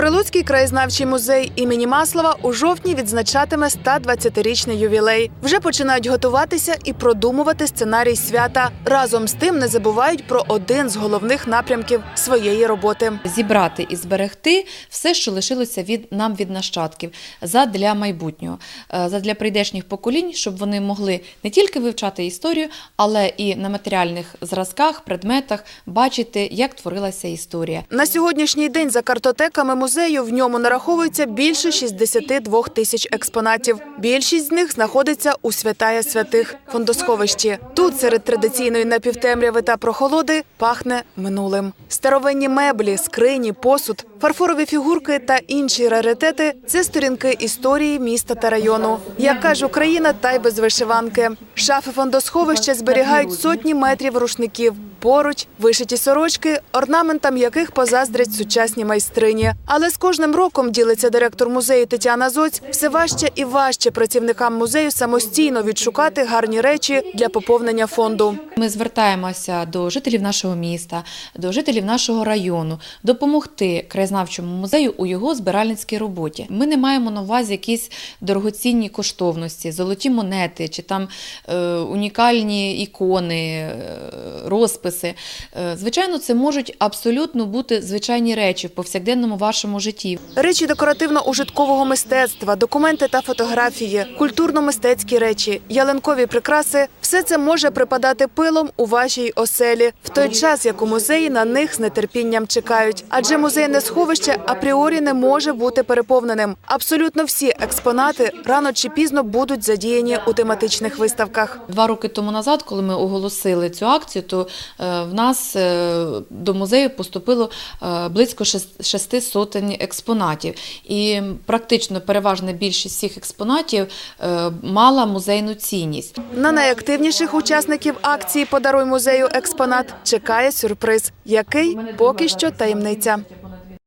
Прилуцький краєзнавчий музей імені Маслова у жовтні відзначатиме 120-річний ювілей. Вже починають готуватися і продумувати сценарій свята. Разом з тим не забувають про один з головних напрямків своєї роботи. зібрати і зберегти все, що лишилося від нам від нащадків, задля майбутнього, е, задля прийдешніх поколінь, щоб вони могли не тільки вивчати історію, але і на матеріальних зразках, предметах бачити, як творилася історія. На сьогоднішній день за картотеками музею в ньому нараховується більше 62 тисяч експонатів. Більшість з них знаходиться у святая святих фондосховищі. Тут серед традиційної напівтемряви та прохолоди пахне минулим. Старовинні меблі, скрині, посуд, фарфорові фігурки та інші раритети це сторінки історії міста та району. Як каже Україна, та й без вишиванки. Шафи фондосховища зберігають сотні метрів рушників. Поруч вишиті сорочки, орнаментам яких позаздрять сучасні майстрині. Але з кожним роком ділиться директор музею Тетяна Зоць, все важче і важче працівникам музею самостійно відшукати гарні речі для поповнення фонду. Ми звертаємося до жителів нашого міста, до жителів нашого району, допомогти краєзнавчому музею у його збиральницькій роботі. Ми не маємо на увазі якісь дорогоцінні коштовності, золоті монети чи там е, унікальні ікони, е, розписи. Е, звичайно, це можуть абсолютно бути звичайні речі в повсякденному вашому житті. Речі декоративно-ужиткового мистецтва, документи та фотографії, культурно-мистецькі речі, ялинкові прикраси все це може припадати пилом у вашій оселі в той час, як у музеї на них з нетерпінням чекають. Адже музейне сховище апріорі не може бути переповненим. Абсолютно всі експонати рано чи пізно будуть задіяні у тематичних виставках. Два роки тому назад, коли ми оголосили цю акцію, то е, в нас е, до музею поступило е, близько шес- шести сотень експонатів. І практично переважна більшість всіх експонатів е, мала музейну цінність. На найактивніших учасників акції Подаруй музею експонат чекає сюрприз, який поки що таємниця.